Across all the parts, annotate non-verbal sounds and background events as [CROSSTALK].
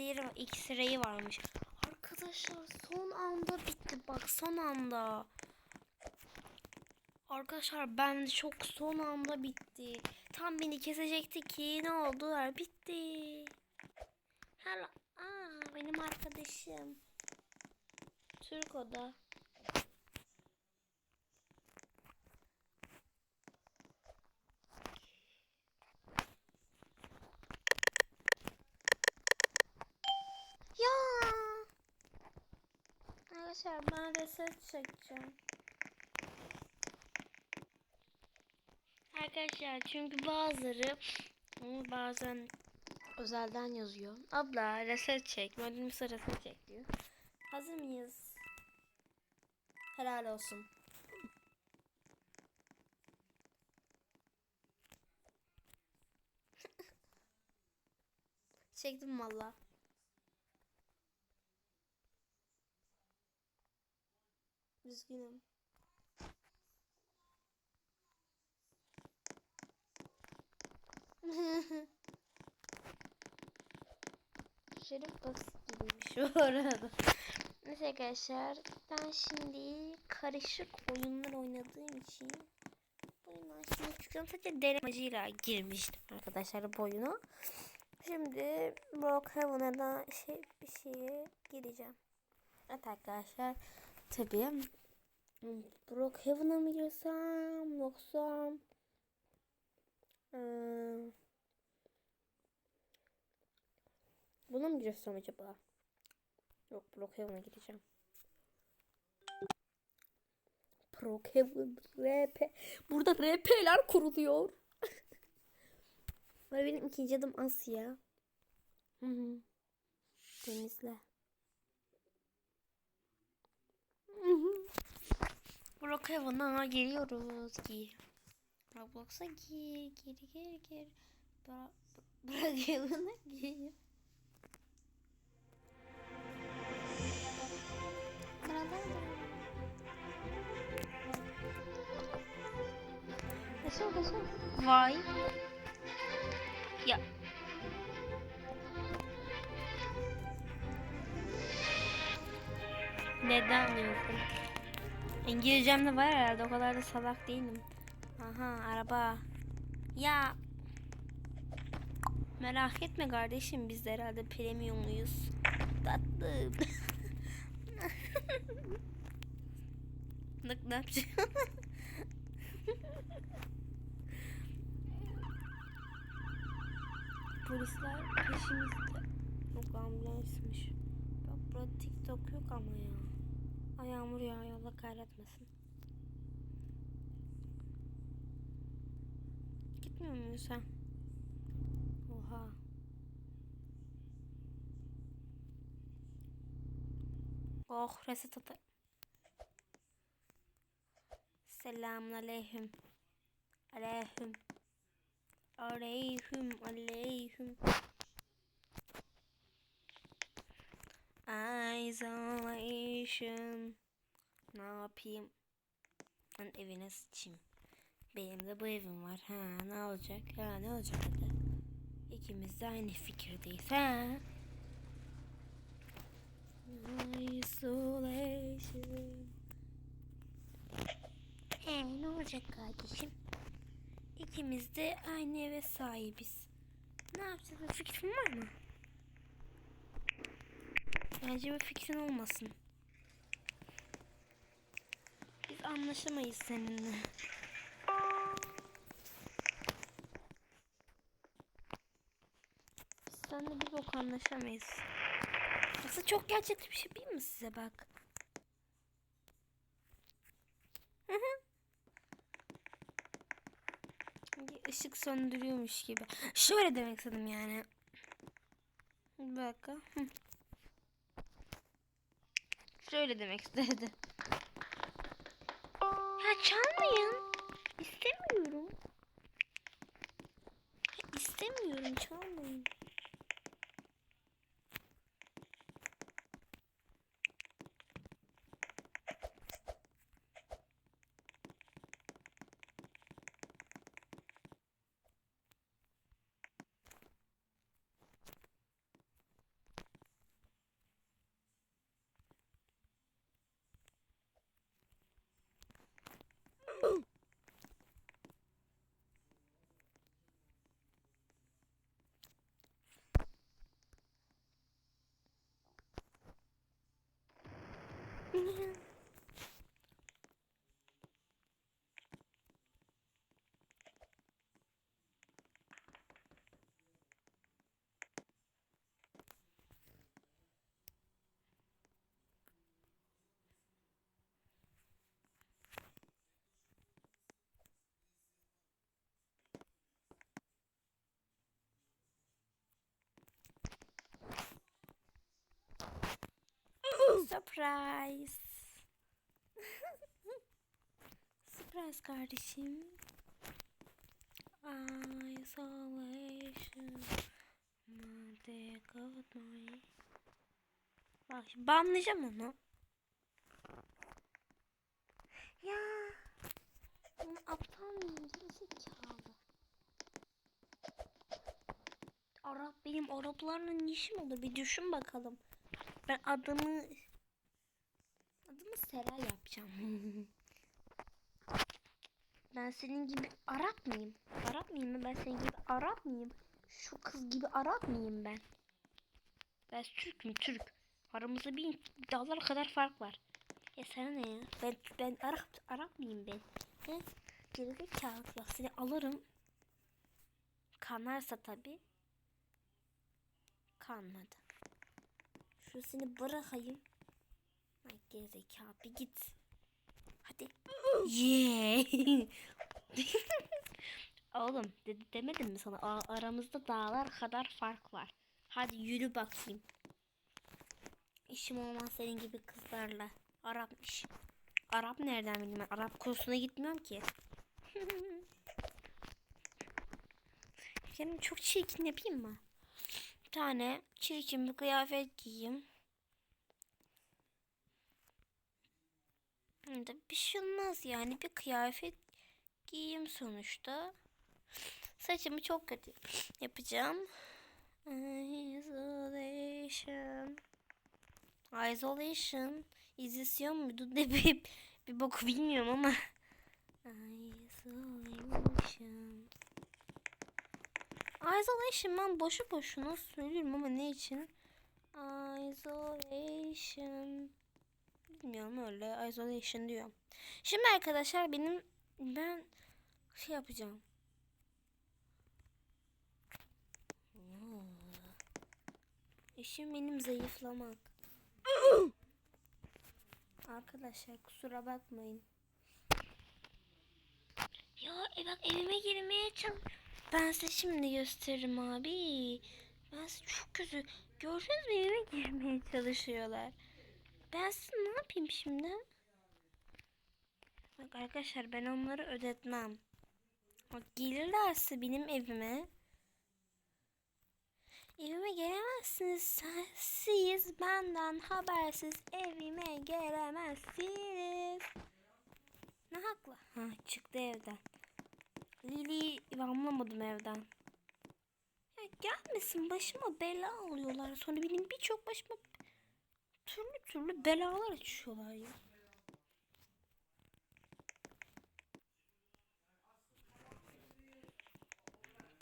X-ray, X-ray varmış. Arkadaşlar son anda bitti. Bak son anda. Arkadaşlar ben çok son anda bitti. Tam beni kesecekti ki ne oldu? Bitti. Hello. Aa, benim arkadaşım. Türk o da. Ya. Arkadaşlar ben reset çekeceğim. Arkadaşlar çünkü bazıları bazen özelden yazıyor. Abla reset çek. Modülümüzü reset çek diyor. Hazır mıyız? Helal olsun. [LAUGHS] Çektim valla. Üzgünüm. Şerif basit gibiymiş bu [LAUGHS] arada. Neyse arkadaşlar ben şimdi karışık oyunlar oynadığım için bu oyundan şimdi çıkıyorum. Sadece deneme amacıyla girmiştim arkadaşlar bu oyuna. Şimdi Brookhaven'a da şey bir şeye gireceğim. Evet arkadaşlar tabii Brookhaven'a mı girsem yoksa ıı, Buna mı girsem acaba? Yok Brookhaven'a gireceğim. Brookhaven RP. Burada RP'ler kuruluyor. [LAUGHS] Benim ikinci adım Asya. Hı hı. Denizle. Hı hı. Brookhaven'a giriyoruz. Gir. Roblox'a gir. Gir gir gir. Bra Brookhaven'a gir. Nasıl nasıl? Vay. Ya. Neden anlıyorsun? İngilizcem de var herhalde o kadar da salak değilim. Aha araba. Ya merak etme kardeşim biz de herhalde premiumluyuz. Tatlı. [LAUGHS] ne yapacağım? [LAUGHS] Polisler peşimizde. Yok ambulansmış. Bak burada TikTok yok ama ya. Ay yağmur yağıyor Allah kahretmesin. Gitmiyor muyuz sen? Oha. Oh reset atı. Selamun aleyküm. Aleyküm. Aleyküm. Aleyküm. Isolation. Ne yapayım? Ben evine sıçayım. Benim de bu evim var. Ha ne olacak? Ha ne olacak hadi. İkimiz de aynı fikirdeyiz. Ha? Isolation. He ne olacak kardeşim? İkimiz de aynı eve sahibiz. Ne yapacağız? Bir fikrin var mı? Bence bir fikrin olmasın. Biz anlaşamayız seninle. Biz seninle bir bok anlaşamayız. Aslında çok gerçekçi bir şey değil mi size bak? Işık söndürüyormuş gibi. Şöyle demek istedim yani. Bir dakika. Şöyle demek istedi. Yeah. [LAUGHS] Surprise. Surprise [LAUGHS] kardeşim. Isolation. Mother God my. Bak şimdi banlayacağım onu. Ya. Ben aptal mıyım? Gerizekalı. Arap benim Araplarla ne işim olur? Bir düşün bakalım. Ben adımı adımı Seray yapacağım. [LAUGHS] ben senin gibi Arap mıyım? Arap mıyım ben? Senin gibi Arap mıyım? Şu kız gibi Arap mıyım ben? Ben Türk'üm Türk. Aramızda bin dağlar kadar fark var. Ya sana ne ya? Ben ben Arap Arap mıyım ben? He? Gerizekalı ya seni alırım. Kanarsa tabi. Kanmadı. Şurasını bırakayım. Ay gerizekalı bir git. Hadi. Yeah. [LAUGHS] Oğlum de demedim mi sana A- aramızda dağlar kadar fark var. Hadi yürü bakayım. İşim olmaz senin gibi kızlarla. Arapmış. Arap nereden bileyim ben? Arap kursuna gitmiyorum ki. [LAUGHS] Kendimi çok çirkin yapayım mı? Bir tane çirkin bir kıyafet giyeyim. De bir şey olmaz yani bir kıyafet giyeyim sonuçta. Saçımı çok kötü yapacağım. Isolation. Isolation. İzlisyon muydu [LAUGHS] ne bir, bir boku bilmiyorum ama. Isolation. Isolation ben boşu boşuna söylüyorum ama ne için? Isolation. Bilmiyorum öyle isolation diyor. Şimdi arkadaşlar benim ben şey yapacağım. İşim benim zayıflamak. [COUGHS] Arkadaşlar kusura bakmayın. Ya e bak evime girmeye çalış. Ben size şimdi gösteririm abi. Ben size çok kötü. Gördünüz mü evime girmeye çalışıyorlar. Ben size ne yapayım şimdi? Bak arkadaşlar ben onları ödetmem. Bak gelirlerse benim evime. Evime gelemezsiniz. Siz benden habersiz evime gelemezsiniz. Ne haklı? Ha çıktı evden. Lili'yi anlamadım evden. Ya gelmesin başıma bela alıyorlar. Sonra benim birçok başıma türlü türlü belalar açıyorlar ya.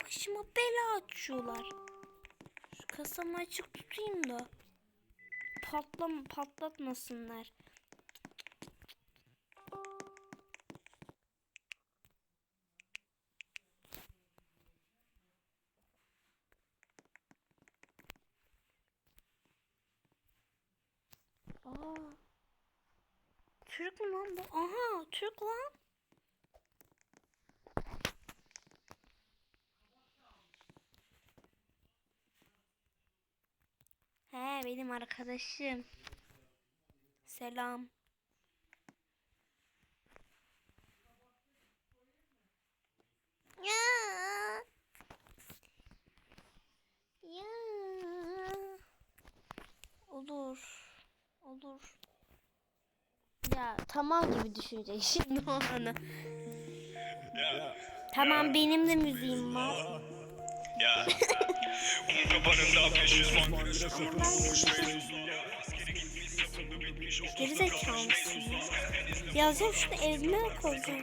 Başıma bela açıyorlar. Şu kasamı açık tutayım da patlam patlatmasınlar. Aa. Türk mü lan bu? Aha Türk lan. He benim arkadaşım. Selam. Ya. Ya. Olur. Olur. Ya tamam gibi düşünecek şimdi [LAUGHS] o anı. Tamam benim de müziğim var. Ya. Kapanında 500 man Geri zekalı mısın ya? Yazacağım şunu evime koyacağım.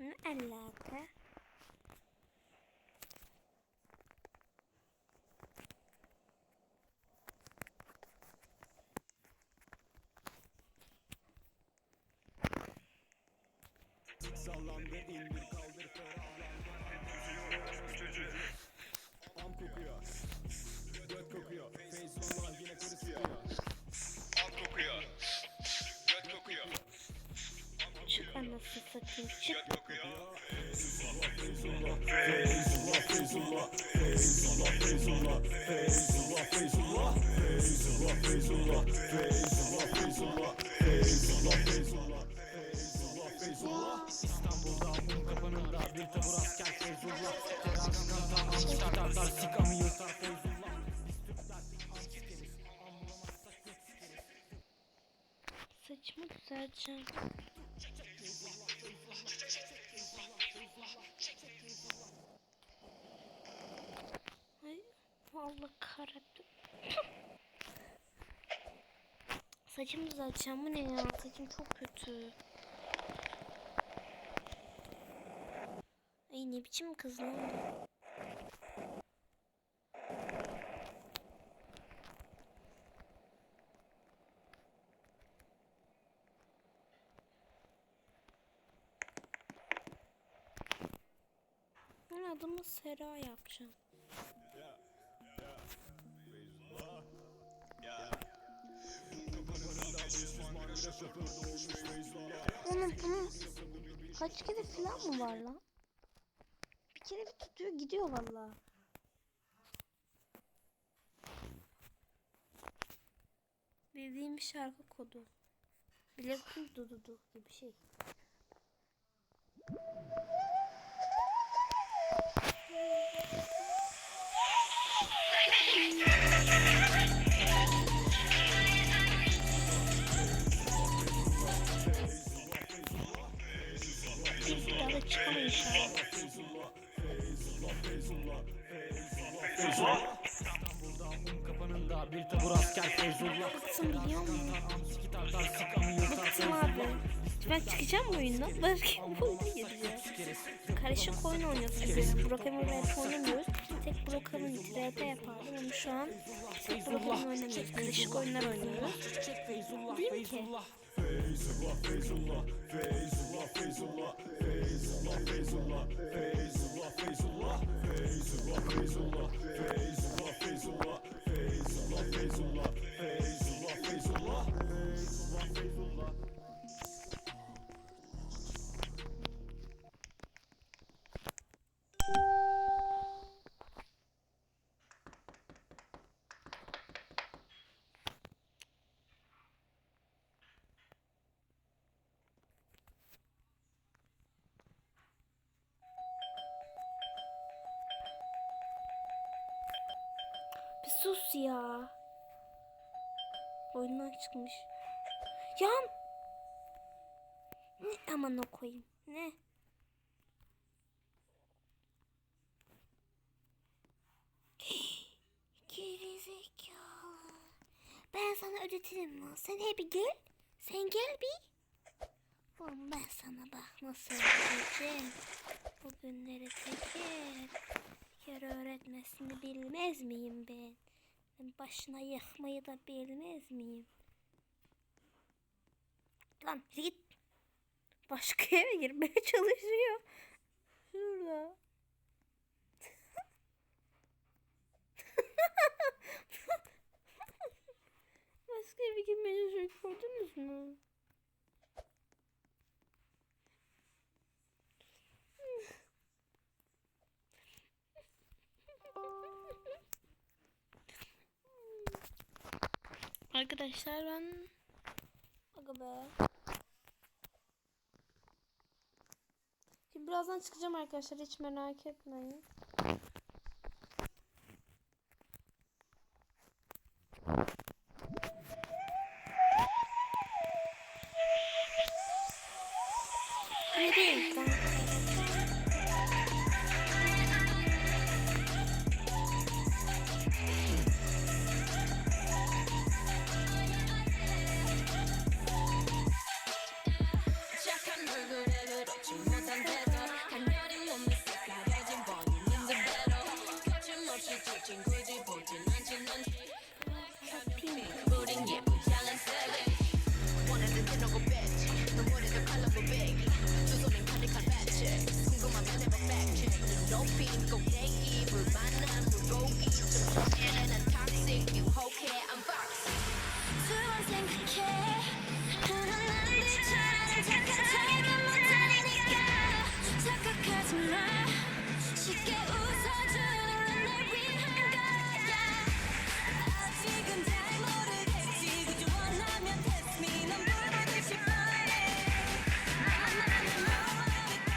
Ne alaka? Anasını satayım çık. Göt kokuyor. Saçımı düzelteceğim. Allah kahretsin. Saçımı düzelteceğim. Bu ne ya? Saçım çok kötü. Ay ne biçim kız lan bu? Ben Sera yapacağım. Onun bunun kaç kere falan mı var lan? Bir kere bir tutuyor gidiyor valla. Bildiğim bir şarkı kodu. Blackpink dududu gibi bir şey. Çıkamayın inşallah. Kapanında bir tabur asker Feyzullah Bıktım biliyor musun? Bıktım abi. Ben çıkacağım oyundan. Başka bir oyuna gireceğim. Karışık oyun oynuyoruz biz. Brokeman rap oynamıyoruz. Tek Brokeman trap yapardım ama şu an tek Brokeman oynamıyoruz. Karışık oyunlar oynuyoruz. Feyzullah Feyzullah Feyzullah Feyzullah Feyzullah Feyzullah Feyzullah Feyzullah Feyzullah Feyzullah Feyzullah Feyzullah Feyzullah Feyzullah Feyzullah Oyundan çıkmış. Yan. Ne aman o koyayım. Ne? [GASPS] Gerizekalı. Ben sana ödetirim lan. Sen hep gel. Sen gel bir. Oğlum ben sana bak nasıl ödeteceğim. Bugünleri teker. Kere öğretmesini bilmez miyim ben? Ben başına yıkmayı da bilmez miyim? Lan git. Başka eve girmeye çalışıyor. Şurada. [LAUGHS] Başka eve girmeye çalışıyor. Gördünüz mü? Arkadaşlar ben Aga be. Şimdi birazdan çıkacağım arkadaşlar hiç merak etmeyin.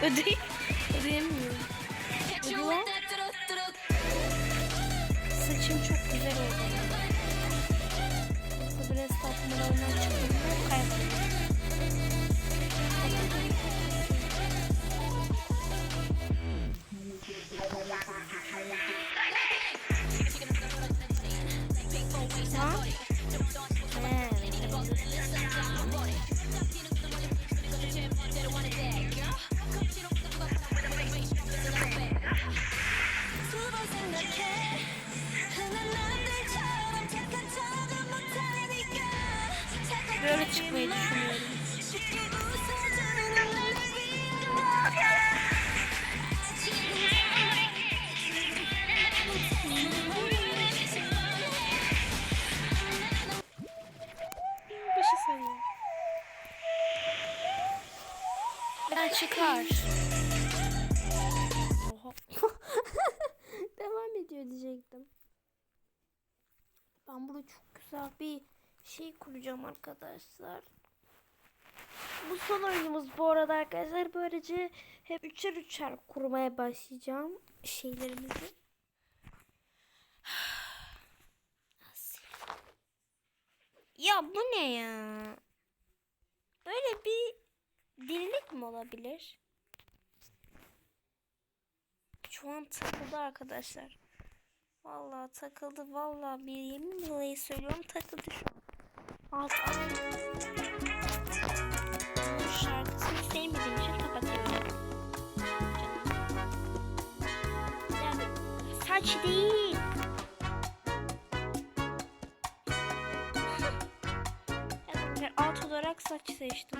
[LAUGHS] Uday, Uday, Böyle çıkmayı düşünüyorum. Beşi sayıyor. Ben çıkar. Ben burada çok güzel bir şey kuracağım arkadaşlar. Bu son oyunumuz bu arada arkadaşlar. Böylece hep üçer üçer kurmaya başlayacağım şeylerimizi. [SIGHS] Ya bu ne ya? Böyle bir delilik mi olabilir? Şu an takıldı arkadaşlar. Vallahi takıldı. Vallahi bir yemin billahi söylüyorum takıldı şu. Alt alt. Saç değil. [LAUGHS] evet, alt olarak saç seçtim.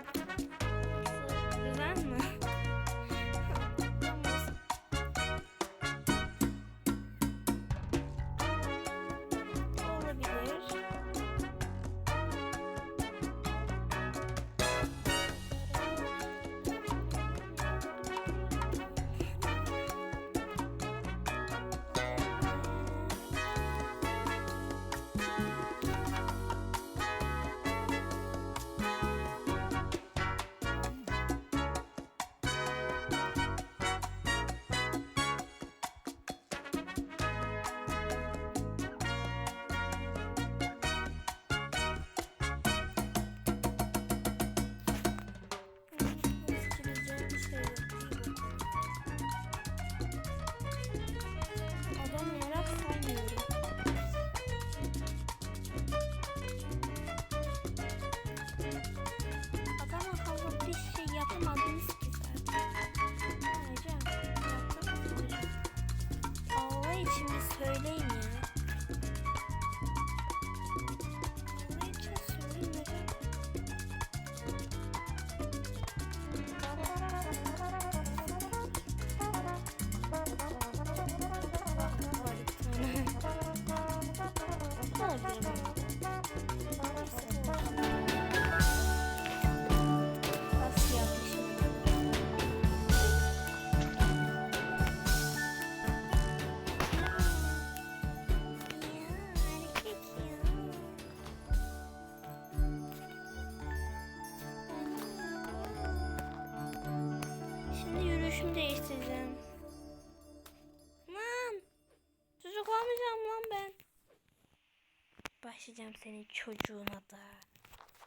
Açacağım senin çocuğuna da.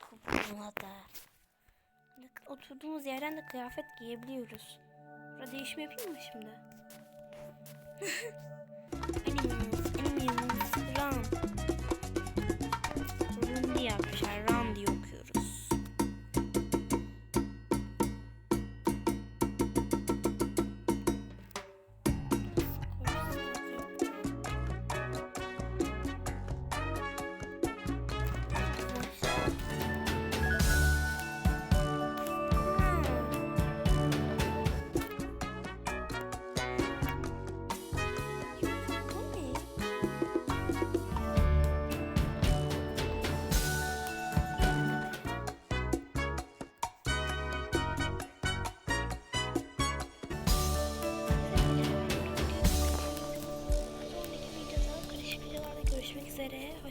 Kupuğuna da. Oturduğumuz yerden de kıyafet giyebiliyoruz. Burada değişim yapayım mı şimdi? animals, animals, run. Run diye yapmışlar. üzere.